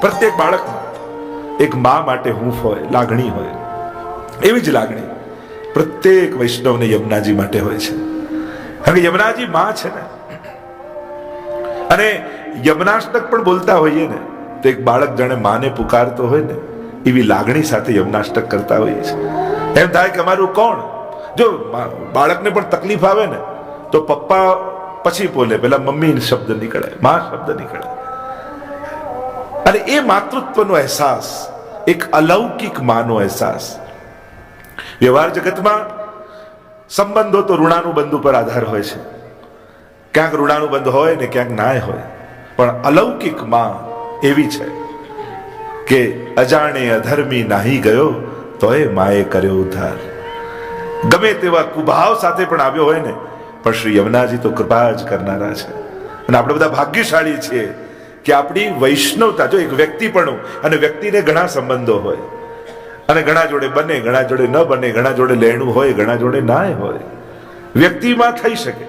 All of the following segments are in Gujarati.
પ્રત્યેક બાળકમાં એક મા માટે હૂંફ હોય, લાગણી હોય, એવી જ લાગણી પ્રત્યેક વૈષ્ણવને યમુનાજી માટે હોય છે. હવે યમુનાજી મા છે ને, અને યમનાષ્ટક પણ બોલતા હોઈએ ને, તો એક બાળક જાણે માને પુકારતો હોય ને, એવી લાગણી સાથે યમનાષ્ટક કરતા હોઈએ છે. એમ થાય કે અમારું કોણ? જો બાળકને પણ તકલીફ આવે ને, તો પપ્પા પછી બોલે, પેલા મમ્મી શબ્દ નીકળે, મા શબ્દ નીકળે. અને એ માતૃત્વનો અહેસાસ, એક અલૌકિક માનો અહેસાસ. વ્યવહાર જગતમાં સંબંધો તો ઋણાનુબંધ ઉપર આધાર હોય છે. ક્યાંક ઋણાનુબંધ હોય ને ક્યાંક નાય હોય. પણ અલૌકિકમાં એવી છે કે અજાણે અધર્મી નાહી ગયો, તોય માએ કર્યો ઉદ્ધાર. ગમે તેવા કુભાવ સાથે પણ આવ્યો હોય ને, પણ શ્રી યમુનાજી તો કૃપા જ કરનારા છે. અને આપણે બધા ભાગ્યશાળી છીએ. કે આપણી વૈષ્ણવતા, જો એક વ્યક્તિ પણ અને વ્યક્તિને ઘણા સંબંધો હોય, અને ઘણા જોડે બને, ઘણા જોડે ન બને, ઘણા જોડે લેણું હોય, ઘણા જોડે નાય હોય, વ્યક્તિમાં થઈ શકે.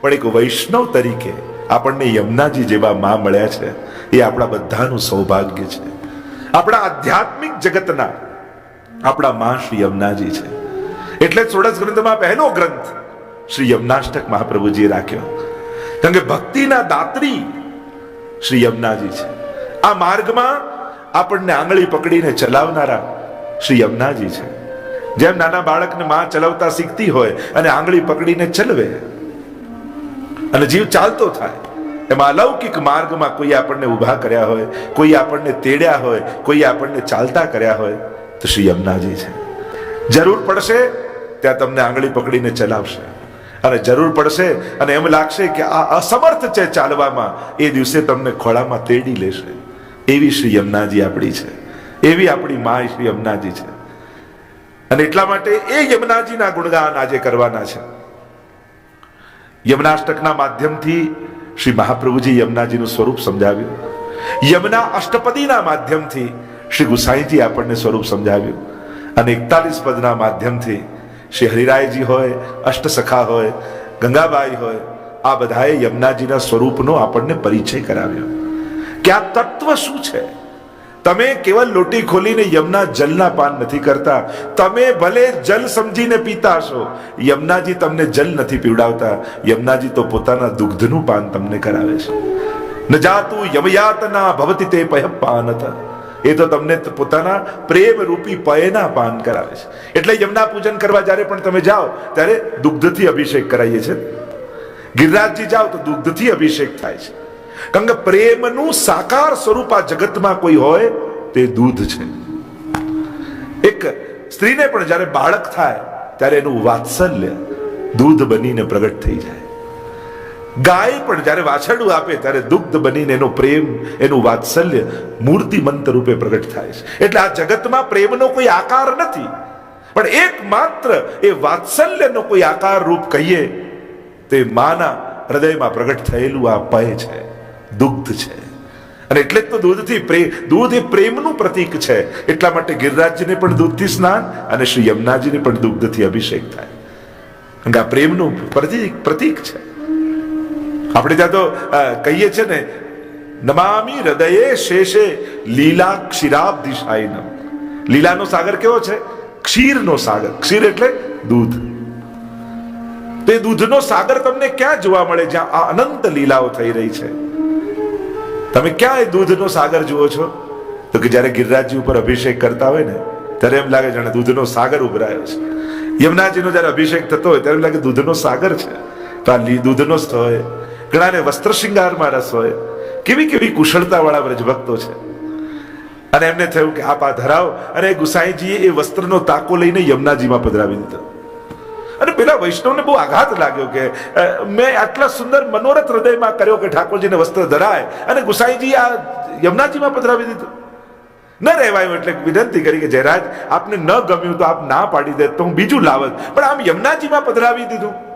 પણ એક વૈષ્ણવ તરીકે આપણને યમુનાજી જેવા માં મળ્યા છે, એ આપણા બધાનું સૌભાગ્ય છે. આપણા આધ્યાત્મિક જગતના આપણા માં શ્રી યમુનાજી છે. એટલે સોળસ ગ્રંથમાં પહેલો ગ્રંથ શ્રી યમનાષ્ટક મહાપ્રભુજીએ રાખ્યો. કારણ કે ભક્તિના દાત્રી શ્રી યમુનાજી છે. આ માર્ગમાં આપણને આંગળી પકડીને ચલાવનારા શ્રી યમુનાજી છે. જેમ નાના બાળકને માં ચલાવતા શીખતી હોય અને આંગળી પકડીને ચલવે, અને જીવ ચાલતો થાય, એમાં અલૌકિક માર્ગમાં કોઈ આપણને ઊભા કર્યા હોય, કોઈ આપણને તેડ્યા હોય, કોઈ આપણને ચાલતા કર્યા હોય, તો શ્રી યમુનાજી છે. જરૂર પડશે, ત્યાં તમને આંગળી પકડીને ચલાવશે. અને જરૂર પડશે અને એમ લાગશે કે આ અસમર્થ છે ચાલવામાં. એ દિવસે તમને ખોળામાં તેડી લેશે. એવી શ્રી યમુનાજી આપણી છે. એવી આપણી મા શ્રી યમુનાજી છે. અને એટલા માટે એ યમુનાજીના ગુણગાન આજે કરવાના છે. યમનાષ્ટકના માધ્યમથી શ્રી મહાપ્રભુજી યમુનાજીનું સ્વરૂપ સમજાવ્યું. યમુના અષ્ટપદીના માધ્યમથી શ્રી ગુસાઈજી આપણને સ્વરૂપ સમજાવ્યું. અને એકતાલીસ પદના માધ્યમથી શ્રી હરિરાયજી હોય, અષ્ટસખા હોય, ગંગાબાઈ હોય, આ બધાએ યમુનાજીના સ્વરૂપનો આપણને પરિચય કરાવ્યો. કે આ તત્વ શું છે? તમે કેવલ લોટી ખોલીને યમના જલના પાન નથી કરતા, તમે ભલે જલ સમજીને પીતા હશો, યમનાજી તમને જલ નથી પીવડાવતા, યમનાજી તો પોતાના દુગ્ધનું પાન તમને કરાવે છે. ન જાતું યમયાતના ભવતી તે પય પાનત. એ તો તમને પોતાના પ્રેમ રૂપી પયના પાન કરાવે છે. એટલે યમના પૂજન કરવા જ્યારે પણ તમે જાઓ, ત્યારે દુગ્ધથી અભિષેક કરાવીએ છીએ ગિરિરાજજી જાઓ તો દુગ્ધથી અભિષેક થાય છે. કારણ કે પ્રેમનું સાકાર સ્વરૂપ આ જગતમાં કોઈ હોય, તે દૂધ છે. એક સ્ત્રીને પણ જ્યારે બાળક થાય, ત્યારે એનું વાત્સલ્ય દૂધ બનીને પ્રગટ થઈ જાય. ગાય પણ જ્યારે વાછરડું આપે ત્યારે દુગ્ધ બનીને એનો પ્રેમ, એનું વાત્સલ્ય મૂર્તિમંત રૂપે પ્રગટ થાય છે. એટલે આ જગતમાં પ્રેમનો કોઈ આકાર નથી. પણ એકમાત્ર એ વાત્સલ્યનો કોઈ આકાર રૂપ કહીએ, તે માના હૃદયમાં પ્રગટ થયેલું આ પય છે, દુગ્ધ છે. અને એટલે જ તો દૂધથી પ્રેમ દૂધ એ પ્રેમનું પ્રતીક છે. એટલા માટે ગિરિરાજજીને પણ દૂધથી સ્નાન અને શ્રી યમુનાજીને પણ દુગ્ધથી અભિષેક થાય. કારણ કે આ પ્રેમનું પ્રતીક પ્રતીક છે. આપણે ત્યાં તો કહીએ છીએ ને, નમામી હૃદયે શેષે લીલા ક્ષીરાબ્ધિશાયનમ લીલાનો સાગર કેવો છે? ક્ષીરનો સાગર. ક્ષીર એટલે દૂધ. તે દૂધનો સાગર તમને ક્યાં જોવા મળે? જ્યાં આ અનંત લીલાઓ થઈ રહી છે. તમે ક્યાં એ દૂધનો સાગર જુઓ છો? તો કે જ્યારે ગિરિરાજજી ઉપર અભિષેક કરતા હોય ને, ત્યારે એમ લાગે જાણે દૂધનો સાગર ઉભરાયો છે. યમુનાજીનો જ્યારે અભિષેક થતો હોય, ત્યારે એમ લાગે દૂધનો સાગર છે. તો આ દૂધનો સ્થળ ઘણાને વસ્ત્ર શૃંગારમાં રસ હોય. કેવી કેવી કુશળતાવાળા વ્રજભક્તો છે. અને એમને થયું કે આપ આ ધરાવ. અને ગુસાઈજીએ એ વસ્ત્રનો તાકો લઈને યમુનાજીમાં પધરાવી દીધો. અને પેલા વૈષ્ણવને બહુ આઘાત લાગ્યો કે મેં આટલા સુંદર મનોરથ હૃદયમાં કર્યો કે ઠાકોરજીને વસ્ત્ર ધરાય અને ગુસાઈજી આ યમુનાજીમાં પધરાવી દીધું. ન રહેવાયું એટલે વિનંતી કરી કે જયરાજ, આપને ન ગમ્યું તો આપ ના પાડી દે તો હું બીજું લાવત. પણ આમ યમુનાજીમાં પધરાવી દીધું.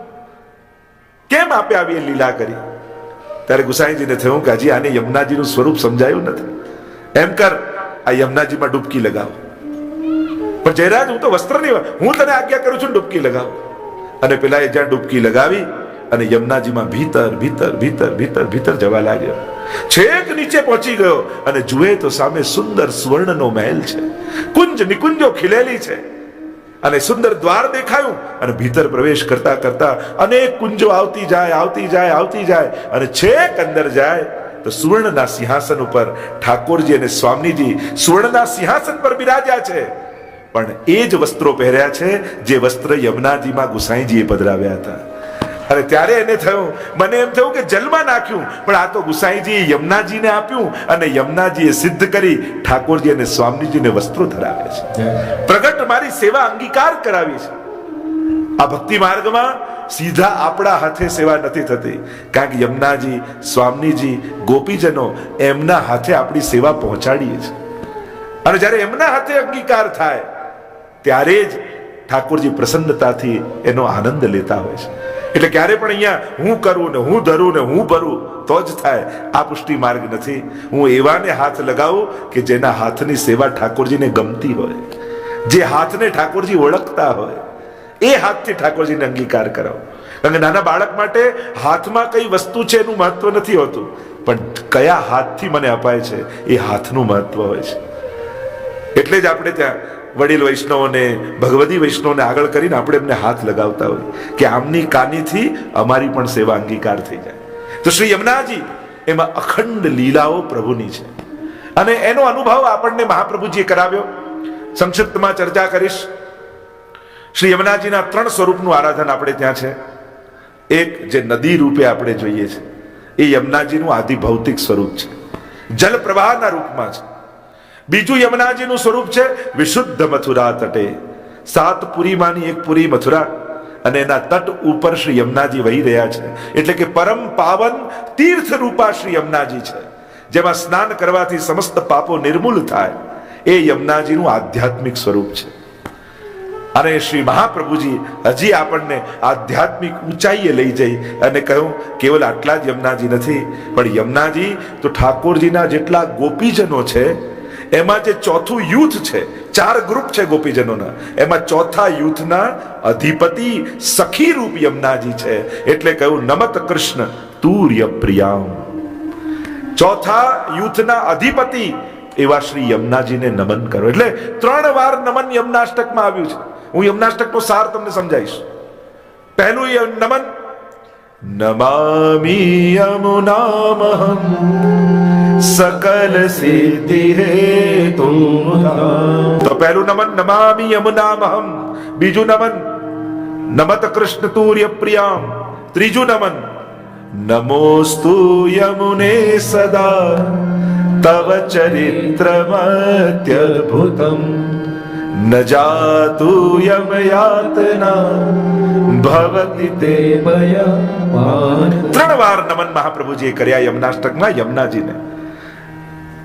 કેમ આપે આવી એ લીલા કરી? ત્યારે ગુસાઈજીને થયું કે હજી આને યમુનાજીનું સ્વરૂપ સમજાયું નથી. એમ કર, આ યમુનાજીમાં ડૂબકી લગાવ. પણ જયરાજ, હું તો વસ્ત્ર નહીં હું તને આજ્ઞા કરું છું ડૂબકી લગાવ. અને પેલા એ જ્યાં ડૂબકી લગાવી અને યમુનાજીમાં ભીતર ભીતર ભીતર ભીતર ભીતર જવા લાગ્યો. છેક નીચે પહોંચી ગયો અને જુએ તો સામે સુંદર સુવર્ણનો મહેલ છે. કુંજ નિકુંજો ખીલેલી છે. અને સુંદર દ્વાર દેખાયું અને ભીતર પ્રવેશ કરતા કરતા અનેક કુંજો આવતી જાય આવતી જાય આવતી જાય અને છેક અંદર જાય તો સુવર્ણના સિંહાસન ઉપર ઠાકોરજી અને સ્વામીજી સુવર્ણના સિંહાસન પર બિરાજ્યા છે. પણ એ જ વસ્ત્રો પહેર્યા છે જે વસ્ત્ર યમુનાજીમાં ગુસાઈજીએ પધરાવ્યા હતા. અને ત્યારે એને થયું. મને એમ થયું કે જલમાં નાખ્યું. પણ આ તો ગુસાઈજીએ યમુનાજીને આપ્યું અને યમુનાજીએ સિદ્ધ કરી ઠાકોરજી અને સ્વામીજીને વસ્ત્રો ધરાવે છે. પ્રગટ મારી સેવા અંગીકાર કરાવી છે. આ ભક્તિ માર્ગમાં સીધા આપણા હાથે સેવા નથી થતી. કારણ કે યમુનાજી સ્વામીજી ગોપીજનો એમના હાથે આપણી સેવા પહોંચાડીએ છીએ અને જ્યારે એમના હાથે અંગીકાર થાય ત્યારે જ ઠાકોરજી પ્રસન્નતાથી એનો આનંદ લેતા હોય છે. એટલે ક્યારે પણ અહીંયા હું કરું ને હું ધરું ને હું ભરું, તો જ થાય. આ પુષ્ટિ માર્ગ નથી. હું એવાને હાથ લગાવું કે જેના હાથની સેવા ઠાકોરજીને ગમતી હોય. જે હાથને ઠાકોરજી ઓળખતા હોય, એ હાથથી ઠાકોરજીને અંગીકાર કરાવો. કારણ કે નાના બાળક માટે હાથમાં કઈ વસ્તુ છે એનું મહત્વ નથી હોતું. પણ કયા હાથથી મને અપાય છે, એ હાથનું મહત્વ હોય છે. એટલે જ આપણે ત્યાં વડીલ વૈષ્ણવોને ભગવદી વૈષ્ણવને આગળ કરીને આપણે એમને હાથ લગાવતા હોય કે આમની કાનીથી અમારી પણ સેવા અંગીકાર થઈ જાય. તો શ્રી યમુનાજી, એમાં અખંડ લીલાઓ પ્રભુની છે. અને એનો અનુભવ આપણને મહાપ્રભુજીએ કરાવ્યો. સંક્ષિપ્તમાં ચર્ચા કરીશ. શ્રી યમુનાજીના ત્રણ સ્વરૂપનું આરાધન આપણે ત્યાં છે. એક જે નદી રૂપે આપણે જોઈએ છે, એ યમુનાજીનું આદિ ભૌતિક સ્વરૂપ છે. જલ પ્રવાહના રૂપમાં છે. બીજું યમુનાજીનું સ્વરૂપ છે વિશુદ્ધ મથુરા તટે. સાત પુરીમાંની એક પુરી મથુરા અને એના તટ ઉપર શ્રી યમુનાજી વહી રહ્યા છે. એટલે કે પરમ પાવન તીર્થ રૂપા શ્રી યમુનાજી છે. જેમાં સ્નાન કરવાથી સમસ્ત પાપો નિર્મૂલ થાય. એ યમુનાજીનું આધ્યાત્મિક સ્વરૂપ છે. અને શ્રી મહાપ્રભુજી હજી આપણને આધ્યાત્મિક ઊંચાઈએ લઈ જઈ અને કહ્યું, કેવલ આટલા જ યમુનાજી નથી, પણ યમુનાજી તો ઠાકોરજીના જેટલા ગોપીજનો છે એમાં જે ચોથું યુથ છે, ચાર ગ્રુપ છે ગોપીજનોના. એમાં ચોથા યુથના અધિપતિ સખી રૂપ યમુનાજી છે. એટલે કહ્યું, નમત કૃષ્ણ, તુર્ય પ્રિયામ. ચોથા યુથના અધિપતિ એવા શ્રી યમુનાજીને નમન કરો. એટલે ત્રણ વાર નમન યમનાષ્ટકમાં આવ્યું છે. હું યમનાષ્ટકનો સાર તમને સમજાવીશ. પહેલું નમન, નમામિ યમુનામહમ. સકલ સિદ્ધિ હે તો પહેલું નમન નમામિ યમુનામહમ બીજું નમન નમત કૃષ્ણ તુર્ય પ્રિયામ ત્રીજું નમન નમોસ્તુ યમુને સદા તવ ચરિત્રમત્યદ્ભુતમ ન જાતુ યમ યાતના ભવતિ તે ત્રણ વાર નમન મહાપ્રભુજીએ કર્યા યમનાષ્ટકમાં યમુનાજીને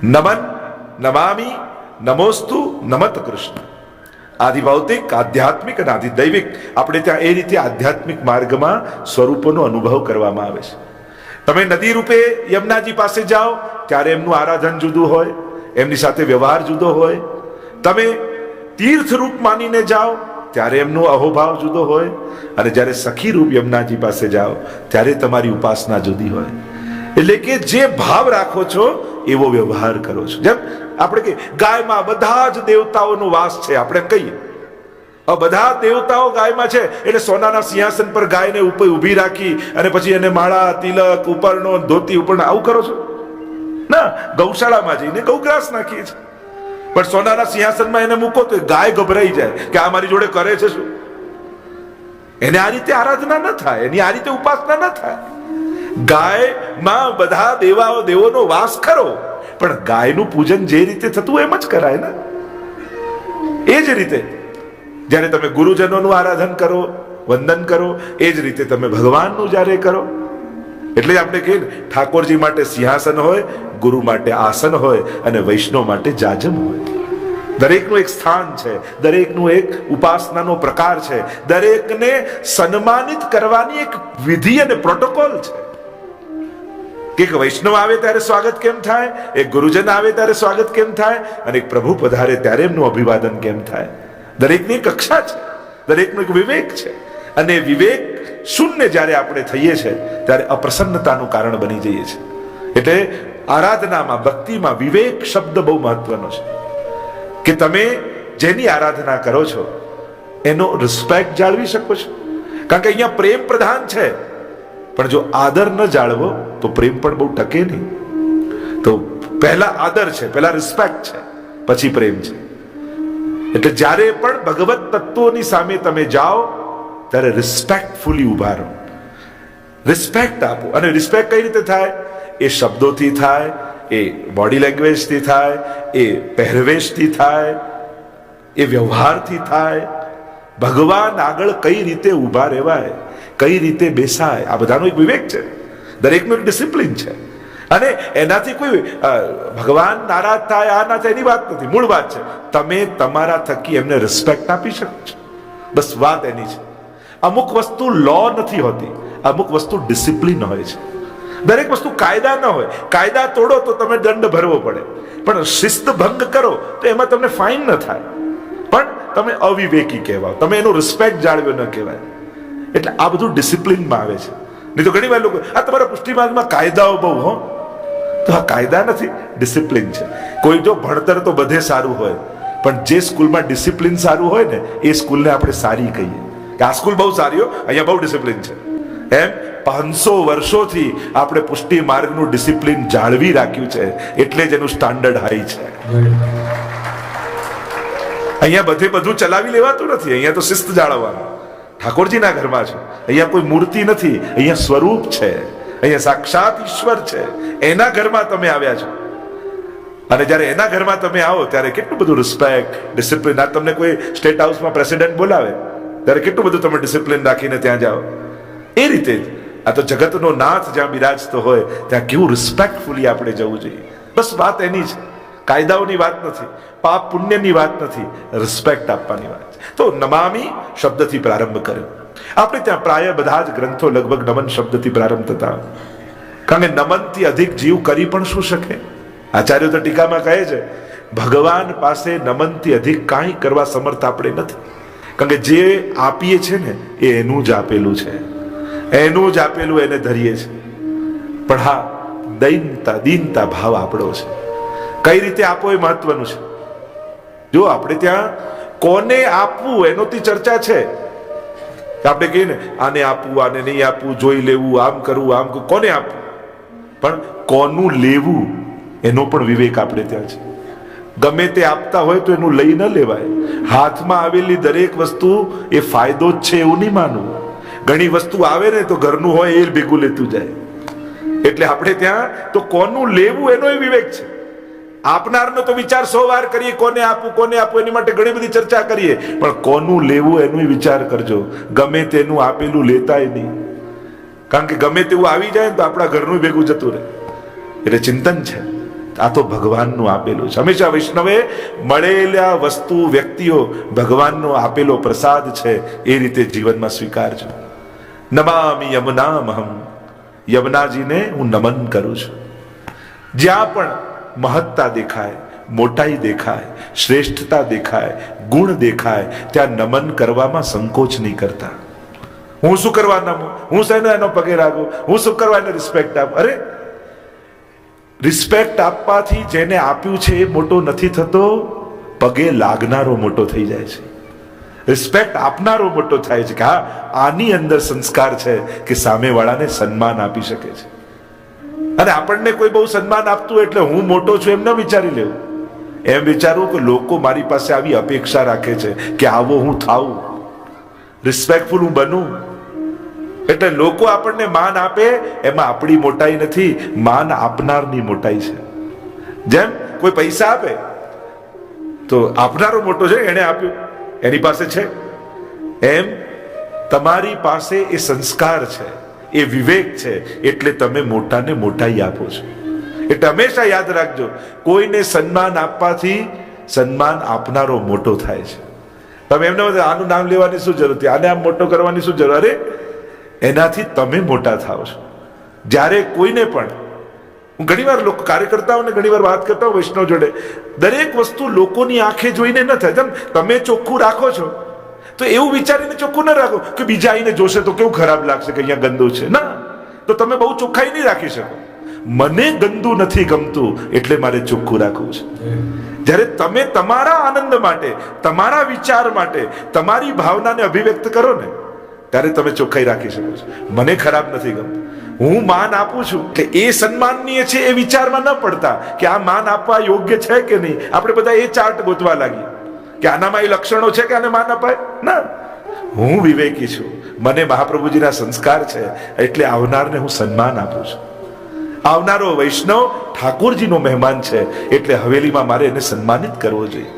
નમન નમામી નમોસ્તુ નમત કૃષ્ણ આદિ ભૌતિક આધ્યાત્મિક અને આદિ દૈવિક આપણે ત્યાં એ રીતે આધ્યાત્મિક માર્ગમાં સ્વરૂપોનો અનુભવ કરવામાં આવે છે. તમે નદી રૂપે યમુનાજી પાસે જાઓ, ત્યારે એમનું આરાધન જુદું હોય, એમની સાથે વ્યવહાર જુદો હોય. તમે તીર્થ રૂપ માનીને જાઓ, ત્યારે એમનો અહોભાવ જુદો હોય. અને જ્યારે સખી રૂપ યમુનાજી પાસે જાઓ, ત્યારે તમારી ઉપાસના જુદી હોય. એટલે કે જે ભાવ રાખો છો એવો વ્યવહાર કરો છો. જેમ આપણે કે ગાયમાં બધા જ દેવતાઓનો વાસ છે, આપણે કહીએ. બધા દેવતાઓ ગાયમાં છે, એટલે સોનાના સિંહાસન પર ગાયને ઉપર ઊભી રાખી અને પછી એને માળા, તિલક, ઉપરનો, ધોતી ઉપરનો, આવું કરો છો? ના, ગૌશાળામાં જઈને ગૌગ્રાસ નાખીએ છીએ. પણ સોનાના સિંહાસનમાં એને મૂકો તો ગાય ગભરાઈ જાય કે આ મારી જોડે કરે છે શું? એને આ રીતે આરાધના ન થાય, એની આ રીતે ઉપાસના ન થાય. ગાયમાં બધા દેવાઓ દેવોનો વાસ ખરો પણ ગાયનું પૂજન જે રીતે થતું એમ જ કરાય ને. એ જ રીતે. જ્યારે તમે ગુરુજનોનું આરાધન કરો, વંદન કરો, એ જ રીતે તમે ભગવાનનું જ્યારે કરો. એટલે આપણે કહીએ ઠાકોરજી માટે સિંહાસન હોય, ગુરુ માટે આસન હોય અને વૈષ્ણવ માટે જાજમ હોય. દરેકનું એક સ્થાન છે, દરેકનું એક ઉપાસનાનો પ્રકાર છે, દરેકને સન્માનિત કરવાની એક વિધિ અને પ્રોટોકોલ છે. કે એક વૈષ્ણવ આવે ત્યારે સ્વાગત કેમ થાય? એક ગુરુજન આવે ત્યારે સ્વાગત કેમ થાય? અને એક પ્રભુ પધારે ત્યારે એમનું અભિવાદન કેમ થાય? દરેકની કક્ષા છે. દરેકનું એક વિવેક છે. અને વિવેક શૂન્ય જ્યારે આપણે થઈએ છીએ ત્યારે અપ્રસન્નતાનું કારણ બની જઈએ છીએ એટલે આરાધનામાં, ભક્તિમાં વિવેક શબ્દ બહુ મહત્વનો છે. કે તમે જેની આરાધના કરો છો, એનો રિસ્પેક્ટ જાળવી શકો છો. કારણ કે અહીંયા પ્રેમ પ્રધાન છે. પણ જો આદર ન જાળવો, તો પ્રેમ પણ બહુ ટકે નહીં. તો પહેલા આદર છે, પહેલા રિસ્પેક્ટ છે, પછી પ્રેમ છે. એટલે જ્યારે પણ ભગવત તત્વોની સામે તમે જાઓ, ત્યારે રિસ્પેક્ટફુલી ઊભા રહો. રિસ્પેક્ટ આપો. અને રિસ્પેક્ટ કઈ રીતે થાય? એ શબ્દોથી થાય, એ બોડી લેંગ્વેજથી થાય, એ પહેરવેશથી થાય, એ વ્યવહારથી થાય. ભગવાન આગળ કઈ રીતે ઊભા રહેવાય? કઈ રીતે બેસાય? આ બધાનો એક વિવેક છે. દરેકનું એક ડિસિપ્લિન છે. અને એનાથી કોઈ ભગવાન નારાજ થાય, આ ના થાય, એની વાત નથી. મૂળ વાત છે. તમે તમારા થકી એમને રિસ્પેક્ટ આપી શકો છો. બસ વાત એની છે. અમુક વસ્તુ લો નથી હોતી. અમુક વસ્તુ ડિસિપ્લિન હોય છે. દરેક વસ્તુ કાયદા ન હોય. કાયદા તોડો તો તમે દંડ ભરવો પડે. પણ શિસ્ત ભંગ કરો તો એમાં તમને ફાઇન ન થાય. પણ તમે અવિવેકી કહેવાઓ. તમે એનો રિસ્પેક્ટ જાળવ્યો ન કહેવાય. એટલે આ બધું ડિસિપ્લિનમાં આવે છે. નહીં તો ઘણી વાર લોકો આ તમારા પુષ્ટિમાર્ગમાં કાયદાઓ બહુ હો. તો આ કાયદા નથી ડિસિપ્લિન છે. કોઈ જો ભણતર તો બધે સારું હોય પણ જે સ્કૂલમાં ડિસિપ્લિન સારું હોય ને એ સ્કૂલને આપણે સારી કહીએ. કે આ સ્કૂલ બહુ સારી હો. અહીંયા બહુ ડિસિપ્લિન છે. એમ? પાંચસો વર્ષોથી આપણે પુષ્ટિ માર્ગનું ડિસિપ્લિન જાળવી રાખ્યું છે એટલે જ એનું સ્ટાન્ડર્ડ હાઈ છે. અહીંયા બધે બધું ચલાવી લેવાતું નથી અહીંયા તો શિસ્ત જાળવવાનું. ઠાકોરજીના ઘરમાં છે. અહીંયા કોઈ મૂર્તિ નથી. અહીંયા સ્વરૂપ છે. અહીંયા સાક્ષાત ઈશ્વર છે. એના ઘરમાં તમે આવ્યા છો. અને જ્યારે એના ઘરમાં તમે આવો, ત્યારે કેટલું બધું રિસ્પેક્ટ ડિસિપ્લિન આ તમને કોઈ સ્ટેટ હાઉસમાં પ્રેસિડેન્ટ બોલાવે, ત્યારે કેટલું બધું તમે ડિસિપ્લિન રાખીને ત્યાં જાઓ. એ રીતે જ આ તો જગતનો નાથ જ્યાં બિરાજતો હોય, ત્યાં કેવું રિસ્પેક્ટફુલી આપણે જવું જોઈએ. બસ વાત એની છે કાયદાઓની વાત નથી, પાપ પુણ્યની વાત નથી રિસ્પેક્ટ આપવાની વાત તો નમામી શબ્દથી પ્રારંભ કર્યો. આપણે ત્યાં પ્રાય બધા જ ગ્રંથો લગભગ નમન શબ્દથી પ્રારંભ થતા કારણ કે નમનથી અધિક જીવ કરી પણ શું શકે? આચાર્યો તો ટીકામાં કહે છે, ભગવાન પાસે નમનથી અધિક કાંઈ કરવા સમર્થ આપણે નથી. કારણ કે જે આપીએ છે ને, એ એનું જ આપેલું છે. એનું જ આપેલું, એને ધરીએ છે. પણ હા દૈનતા દીનતા ભાવ આપણો છે. કઈ રીતે આપો એ મહત્વનું છે? જો આપણે ત્યાં કોને આપવું એનોથી ચર્ચા છે? આપણે કહીએ ને, આને આપવું, આને નહીં આપવું, જોઈ લેવું, આમ કરવું, આમ કોને આપવું? પણ કોનું લેવું એનો પણ વિવેક આપણે ત્યાં છે. ગમે તે આપતા હોય તો એનું લઈ ન લેવાય. હાથમાં આવેલી દરેક વસ્તુ એ ફાયદો જ છે એવું નહીં માનવું. ઘણી વસ્તુ આવે ને તો ઘરનું હોય એ ભેગું લેતું જાય. એટલે આપણે ત્યાં તો કોનું લેવું એનો વિવેક છે. આપનારનો તો વિચાર સો વાર કરીએ, કોને આપવું કોને આપવું એની માટે ઘણી બધી ચર્ચા કરીએ. પણ કોનું લેવું એનું વિચાર કરજો. ગમે તેનું આપેલું લેતાય નહીં. કારણ કે ગમે તેવું આવી જાય તો આપણા ઘરનું ભેગું જતું રહે. એટલે ચિંતન છે. આ તો ભગવાનનું આપેલું છે. હંમેશા વૈષ્ણવે મળેલા વસ્તુ, વ્યક્તિઓ ભગવાનનો આપેલો પ્રસાદ છે. એ રીતે જીવનમાં સ્વીકારજો. નમામિ યમનામહમ. યમનાજીને હું નમન કરું છું. જ્યાં પણ મહત્તા દેખાય, મોટાઈ દેખાય, શ્રેષ્ઠતા દેખાય, ગુણ દેખાય, ત્યાં નમન કરવામાં સંકોચ નહીં કરતા. હું શું કરવા નમું? હું શેનો એનો પગે લાગુ? હું શું કરવા એને રિસ્પેક્ટ આપું? અરે રિસ્પેક્ટ આપવાથી જેને આપ્યું છે એ મોટો નથી થતો, પગે લાગનારો મોટો થઈ જાય છે. રિસ્પેક્ટ આપનારો મોટો થાય છે કે હા, આની અંદર સંસ્કાર છે કે સામેવાળાને સન્માન આપી શકે છે. અને આપણને કોઈ બહુ સન્માન આપતું એટલે હું મોટો છું એમ ન વિચારી લેવું. એમ વિચારવું કે લોકો મારી પાસે આવી અપેક્ષા રાખે છે કે આવો હું થાઉં. રિસ્પેક્ટફુલ હું બનું. એટલે લોકો આપણને માન આપે, એમાં આપણી મોટાઈ નથી, માન આપનારની મોટાઈ છે. જેમ કોઈ પૈસા આપે, તો આપનારો મોટો છે એને આપ્યું. એની પાસે છે. એમ તમારી પાસે એ સંસ્કાર છે. એ વિવેક છે, એટલે તમે મોટાને મોટાઈ આપો છો. એટલે હંમેશા યાદ રાખજો, કોઈને સન્માન આપવાથી સન્માન આપનારો મોટો થાય છે. તમે એમને આનું નામ લેવાની શું જરૂર હતી? આને આમ મોટો કરવાની શું જરૂર? અરે, એનાથી તમે મોટા થાઓ છો. જ્યારે કોઈને પણ, હું ઘણીવાર લોકો, કાર્યકર્તાઓને ઘણીવાર વાત કરતા હોઉં વૈષ્ણવ જોડે, દરેક વસ્તુ લોકોની આંખે જોઈને ન થાય. તમે ચોખ્ખું રાખો છો તો એવું વિચારીને ચોખ્ખું ન રાખો કે બીજા આવીને જોશે તો કેવું ખરાબ લાગશે કે અહીંયા ગંદુ છે. ના, તો તમે બહુ ચોખ્ખાઈ નહીં રાખી શકો. મને ગંદુ નથી ગમતું એટલે મારે ચોખ્ખું રાખવું છે. જ્યારે તમે તમારા આનંદ માટે, તમારા વિચાર માટે, તમારી ભાવનાને અભિવ્યક્ત કરો ને, ત્યારે તમે ચોખ્ખાઈ રાખી શકો છો. મને ખરાબ નથી ગમતું. હું માન આપું છું કે એ સન્માનનીય છે એ વિચારમાં ન પડતા કે આ માન આપવા યોગ્ય છે કે નહીં. આપણે બધા એ ચાર્ટ ગોતવા લાગીએ. કે આનામાં એ લક્ષણો છે કે આને માન અપાય? ના. હું વિવેકી છું. મને મહાપ્રભુજીના સંસ્કાર છે, એટલે આવનારને હું સન્માન આપું છું. આવનારો વૈષ્ણવ ઠાકોરજીનો મહેમાન છે, એટલે હવેલીમાં મારે એને સન્માનિત કરવો જોઈએ.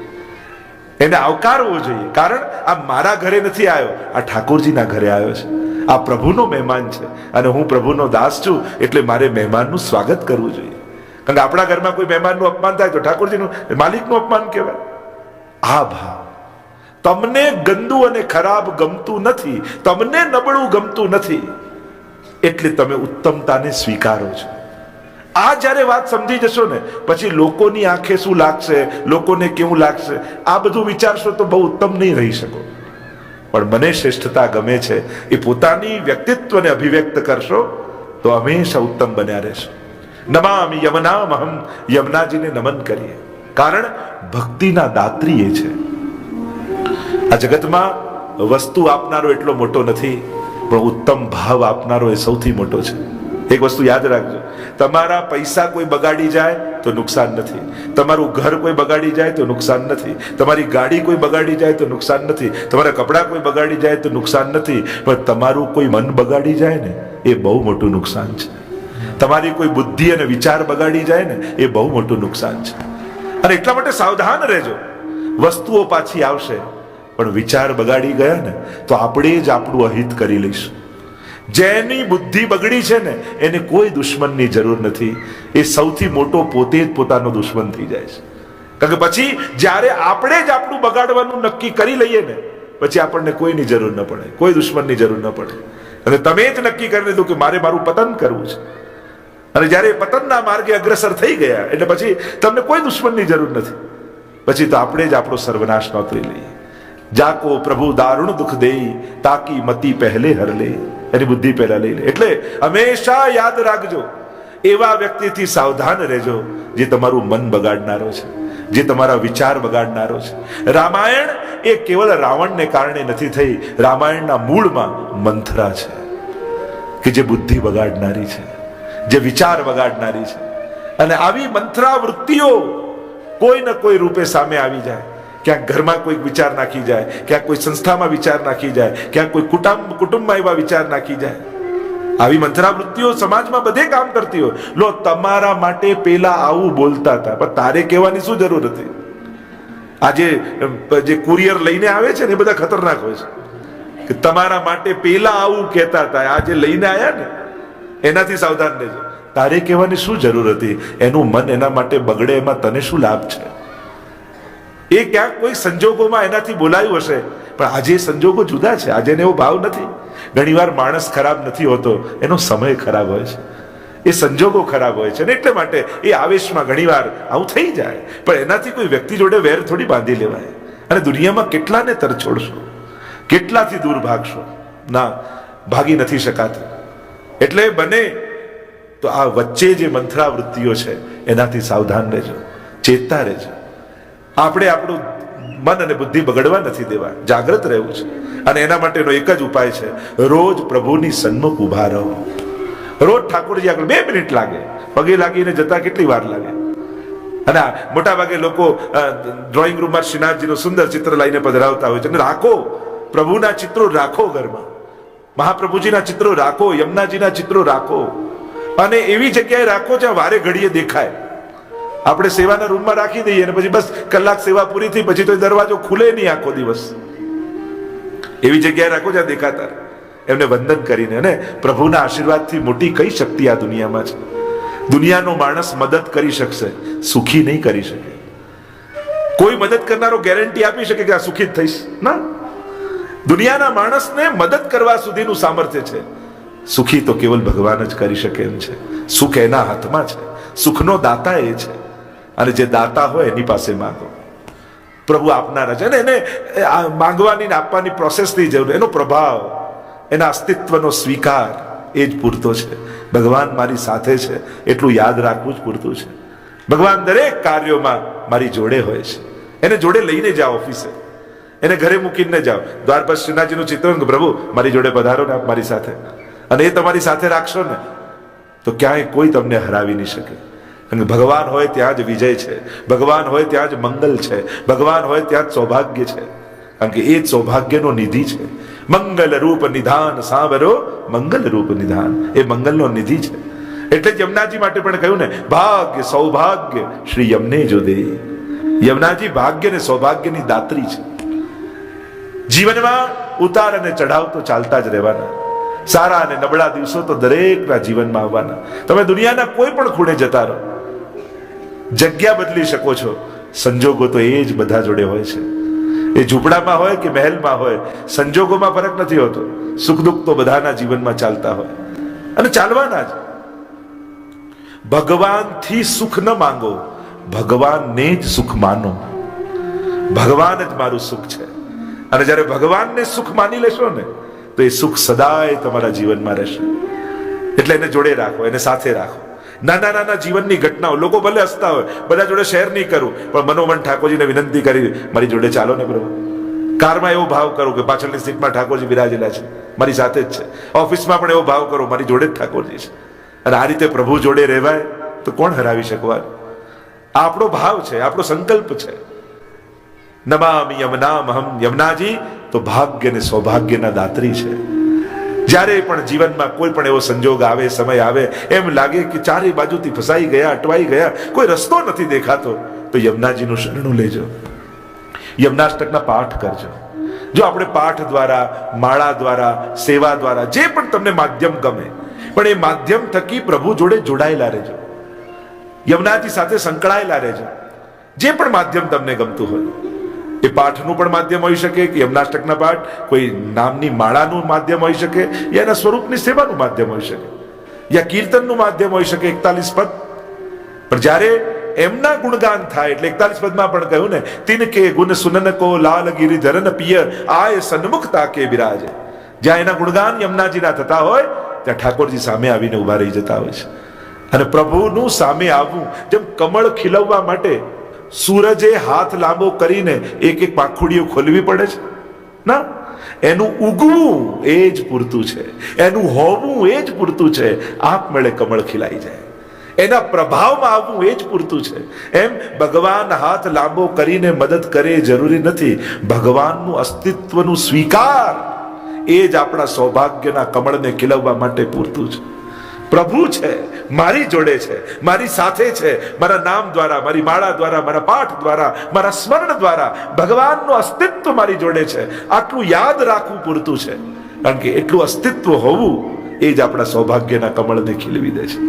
એને આવકારવો જોઈએ. કારણ આ મારા ઘરે નથી આવ્યો, આ ઠાકોરજીના ઘરે આવ્યો છે. આ પ્રભુનો મહેમાન છે અને હું પ્રભુનો દાસ છું, એટલે મારે મહેમાનનું સ્વાગત કરવું જોઈએ. કારણ કે આપણા ઘરમાં કોઈ મહેમાનનું અપમાન થાય તો ઠાકોરજીનું માલિકનું અપમાન કહેવાય. આ ભાવ. તમને ગંદુ અને ખરાબ ગમતું નથી, તમને નબળું ગમતું નથી, એટલે તમે ઉત્તમતાને સ્વીકારો છો. આ જ્યારે વાત સમજી જશો ને, પછી લોકોની આંખે શું લાગશે, લોકોને કેવું લાગશે, આ બધું વિચારશો તો બહુ ઉત્તમ નહીં રહી શકો. પણ મને શ્રેષ્ઠતા ગમે છે, એ પોતાની વ્યક્તિત્વને અભિવ્યક્ત કરશો, તો હંમેશા ઉત્તમ બન્યા રહેશો. નમામિ યમનામહમ, યમનાજીને નમન કરીએ. કારણ ભક્તિના દાત્રી એ છે. આ જગતમાં વસ્તુ આપનારો એટલો મોટો નથી, પણ ઉત્તમ ભાવ આપનારો એ સૌથી મોટો છે. એક વસ્તુ યાદ રાખજો, તમારા પૈસા કોઈ બગાડી જાય તો નુકસાન નથી. તમારું ઘર કોઈ બગાડી જાય તો નુકસાન નથી. તમારી ગાડી કોઈ બગાડી જાય તો નુકસાન નથી. તમારા કપડાં કોઈ બગાડી જાય તો નુકસાન નથી. પણ તમારું કોઈ મન બગાડી જાય ને, એ બહુ મોટું નુકસાન છે. તમારી કોઈ બુદ્ધિ અને વિચાર બગાડી જાય ને, એ બહુ મોટું નુકસાન છે. અને એટલા માટે સાવધાન રહેજો. વસ્તુઓ પાછી આવશે, પણ વિચાર બગાડી ગયા ને, તો આપણે જ આપણું અહિત કરી લઈશું. જેની બુદ્ધિ બગડી છે ને, એને કોઈ દુશ્મનની જરૂર નથી. એ સૌથી મોટો પોતે જ પોતાનો દુશ્મન થઈ જાય છે. કારણ કે પછી જ્યારે આપણે જ આપણું બગાડવાનું નક્કી કરી લઈએ ને, પછી આપણને કોઈની જરૂર ન પડે, કોઈ દુશ્મનની જરૂર ન પડે. અને તમે જ નક્કી કરી લીધું કે મારે મારું પતન કરવું છે. અને જ્યારે પતનના માર્ગે અગ્રસર થઈ ગયા, એટલે પછી તમને કોઈ દુશ્મનની જરૂર નથી. પછી તો આપણે જ આપણો સર્વનાશ નોતરી લઈએ. જાકો પ્રભુ દારૂણ દુઃખ દેઈ, તાકી મતી પહેલે હર લે. એની બુદ્ધિ પહેલા લઈ લે. એટલે હંમેશા યાદ રાખજો, એવા વ્યક્તિથી સાવધાન રહેજો જે તમારું મન બગાડનારો છે, જે તમારા વિચાર બગાડનારો છે. રામાયણ એ કેવળ રાવણને કારણે નથી થઈ, રામાયણના મૂળમાં મંથરા છે, કે જે બુદ્ધિ બગાડનારી છે. જે વિચાર વગાડનારી છે. અને આવી મંત્રાવૃત્તિઓ કોઈ ન કોઈ રૂપે સામે આવી જાય. ક્યાંક ઘરમાં કોઈક વિચાર નાખી જાય, ક્યાંક કોઈ સંસ્થામાં વિચાર નાખી જાય, ક્યાંક કોઈ કુટુંબ, કુટુંબમાં એવા વિચાર નાખી જાય. આવી મંત્રાવૃત્તિઓ સમાજમાં બધે કામ કરતી હોય. લો, તમારા માટે પેલા આવું બોલતા હતા. પણ તારે કહેવાની શું જરૂર હતી? આજે જે કુરિયર લઈને આવે છે ને એ બધા ખતરનાક હોય છે. કે તમારા માટે પેલા આવું કહેતા હતા. આજે લઈને આવ્યા ને? એનાથી સાવધાન રહેજો. તારે કહેવાની શું જરૂર હતી? એનું મન એના માટે બગડે, એમાં તને શું લાભ છે? એ ક્યાંક કોઈ સંજોગોમાં એનાથી બોલાયું હશે, પણ આજે સંજોગો જુદા છે. આજે એવો ભાવ નથી. ઘણીવાર માણસ ખરાબ નથી હોતો. એનો સમય ખરાબ હોય છે. એ સંજોગો ખરાબ હોય છે. ને એટલે માટે એ આવેશમાં ઘણીવાર આવું થઈ જાય. પણ એનાથી કોઈ વ્યક્તિ જોડે વેર થોડી બાંધી લેવાય. અને દુનિયામાં કેટલાને તરછોડશો? કેટલાથી દૂર ભાગશો? ના, ભાગી નથી શકાતું. એટલે બને. તો આ વચ્ચે જે મંથરા વૃત્તિઓ છે, એનાથી સાવધાન રહેજો, ચેતતા રહેજો. આપણે આપણું મન અને બુદ્ધિ બગડવા નથી દેવા, જાગ્રત રહેવું છે. અને એના માટેનો એક જ ઉપાય છે, રોજ પ્રભુની સન્મુખ ઊભા રહો. રોજ ઠાકોરજી આગળ બે મિનિટ લાગે, પગે લાગીને જતા કેટલી વાર લાગે. અને મોટા ભાગે લોકો ડ્રોઈંગ રૂમમાં શ્રીનાથજીનું સુંદર ચિત્ર લઈને પધરાવતા હોય છે. અને રાખો, પ્રભુના ચિત્રો રાખો ઘરમાં. મહાપ્રભુજીના ચિત્રો રાખો, યમુનાજીના ચિત્રો રાખો. અને એવી જગ્યાએ રાખો જ્યાં વારે ઘડીએ દેખાય. આપણે સેવાના રૂમમાં રાખી દઈએ અને પછી બસ કલાક સેવા પૂરી થઈ, પછી તો દરવાજો ખુલે નહીં આખો દિવસ. એવી જગ્યાએ રાખો જ્યાં દેખાતા એમને વંદન કરીને અને પ્રભુના આશીર્વાદથી મોટી કઈ શક્તિ આ દુનિયામાં છે? દુનિયાનો માણસ મદદ કરી શકશે, સુખી નહીં કરી શકે. કોઈ મદદ કરનારો ગેરંટી આપી શકે કે આ સુખી જ થઈશ? ના. દુનિયાના માણસને મદદ કરવા સુધીનું સામર્થ્ય છે. સુખી તો કેવલ ભગવાન જ કરી શકે એમ છે. સુખ એના હાથમાં છે. સુખનો દાતા એ છે. અને જે દાતા હોય એની પાસે માંગો. પ્રભુ આપનારા છે ને એને માંગવાની ને આપવાની પ્રોસેસની જરૂર, એનો પ્રભાવ, એના અસ્તિત્વનો સ્વીકાર એ જ પૂરતો છે. ભગવાન મારી સાથે છે. એટલું યાદ રાખવું જ પૂરતું છે. ભગવાન દરેક કાર્યોમાં મારી જોડે હોય છે. એને જોડે લઈને જાઓ ઓફિસે. એને ઘરે મૂકીને જાઓ. દ્વાર પર શ્રીનાથજીનું ચિત્ર પ્રભુ, મારી જોડે પધારો ને મારી સાથે. અને એ તમારી સાથે રાખશો ને, તો ક્યાંય કોઈ તમને હરાવી નહીં શકે. કારણ ભગવાન હોય ત્યાં જ વિજય છે. ભગવાન હોય ત્યાં જ મંગલ છે. ભગવાન હોય ત્યાં જ સૌભાગ્ય છે. કારણ કે એ જ સૌભાગ્યનો નિધિ છે. મંગલ રૂપ નિધાન સાંભળો મંગલ રૂપ નિધાન. એ મંગલનો નિધિ છે. એટલે યમુનાજી માટે પણ કહ્યું ને, ભાગ્ય, સૌભાગ્ય શ્રી યમને જો દે. યમુનાજી ભાગ્ય ને સૌભાગ્યની દાત્રી છે. જીવનમાં ઉતાર અને ચઢાવ તો ચાલતા જ રહેવાના. સારા અને નબળા દિવસો તો દરેકના જીવનમાં આવવાના. તમે દુનિયાના કોઈ પણ ખૂણે જતા રહો. જગ્યા બદલી શકો છો. સંજોગો તો એ જ બધા જોડે હોય છે. એ ઝૂંપડામાં હોય કે મહેલમાં હોય, સંજોગોમાં ફરક નથી હોતો. સુખ દુઃખ તો બધાના જીવનમાં ચાલતા હોય. અને ચાલવાના જ. ભગવાનથી સુખ ન માંગો, ભગવાનને જ સુખ માનો. ભગવાન જ મારું સુખ છે. અને જ્યારે ભગવાનને સુખ માની લેશો ને, તો એ સુખ સદાય તમારા જીવનમાં રહેશે. એટલે એને જોડે રાખો, એને સાથે રાખો. નાના નાના જીવનની ઘટનાઓ, લોકો ભલે હસતા હોય, બધા જોડે શેર નહીં કરું, પણ મનોમન ઠાકોરજીને વિનંતી કરી, મારી જોડે ચાલો ને પ્રભુ. કારમાં એવો ભાવ કરો કે પાછળની સીટમાં ઠાકોરજી બિરાજેલા છે, મારી સાથે જ છે. ઓફિસમાં પણ એવો ભાવ કરો, મારી જોડે જ ઠાકોરજી છે. અને આ રીતે પ્રભુ જોડે રહેવાય, તો કોણ હરાવી શકવા આપણો ભાવ છે, આપણો સંકલ્પ છે. નમામિ યમનામ હમ યમનાજી, તો ભાગ્ય ને સૌભાગ્યના દાત્રી છે. જ્યારે પણ જીવનમાં કોઈ પણ એવો સંજોગ આવે, સમય આવે, એમ લાગે કે ચારે બાજુથી ફસાઈ ગયા, અટવાઈ ગયા, કોઈ રસ્તો નથી દેખાતો, તો યમનાજીનું શરણું લેજો. યમનાષ્ટકના પાઠ કરજો. જો આપણે પાઠ દ્વારા, માળા દ્વારા, સેવા દ્વારા, જે પણ તમને માધ્યમ ગમે, પણ એ માધ્યમ થકી પ્રભુ જોડે જોડાયેલા રહેજો. યમનાજી સાથે સંકળાયેલા રહેજો. જે પણ માધ્યમ તમને ગમતું હોય. એ પાઠનું પણ માધ્યમ હોઈ શકે કે યમનાષ્ટકના પાઠ, કોઈ નામની માળાનું માધ્યમ હોઈ શકે એના સ્વરૂપની સેવાનું માધ્યમ હોઈ શકે યા કીર્તનનું માધ્યમ હોઈ શકે એકતાલીસ પદ. પણ જ્યારે એમના ગુણગાન થાય, એટલે એકતાલીસ પદમાં પણ કહ્યું ને તિન કે ગુણ સુનન કો લાલ ગિરિધરન પિય, આય સન્મુખતા કે બિરાજે. જ્યાં એના ગુણગાન યમનાજીના થતા હોય, ત્યાં ઠાકોરજી સામે આવીને ઊભા રહી જતા હોય છે. અને પ્રભુનું સામે આવવું, જેમ કમળ ખીલવવા માટે સૂરજે હાથ લાંબો કરીને એક એક પાખુડીઓ ખોલવી પડે છે? ના. એનું ઉગવું એ જ પૂરતું છે. એનું હોવું એ જ પૂરતું છે. આપમેળે કમળ ખીલાઈ જાય. એના પ્રભાવમાં આવવું એ જ પૂરતું છે. એમ ભગવાન હાથ લાંબો કરીને મદદ કરે જરૂરી નથી. ભગવાનનું અસ્તિત્વનું સ્વીકાર એ જ આપણા સૌભાગ્યના કમળને ખીલવવા માટે પૂરતું છે. પ્રભુ છે, મારી જોડે છે, મારી સાથે છે, મારા નામ દ્વારા, મારી માળા દ્વારા, મારા પાઠ દ્વારા, મારા સ્મરણ દ્વારા ભગવાનનું અસ્તિત્વ મારી જોડે છે. આટલું યાદ રાખવું પૂરતું છે. કારણ કે એટલું અસ્તિત્વ હોવું એ જ આપણા સૌભાગ્યના કમળને ખીલવી દે છે.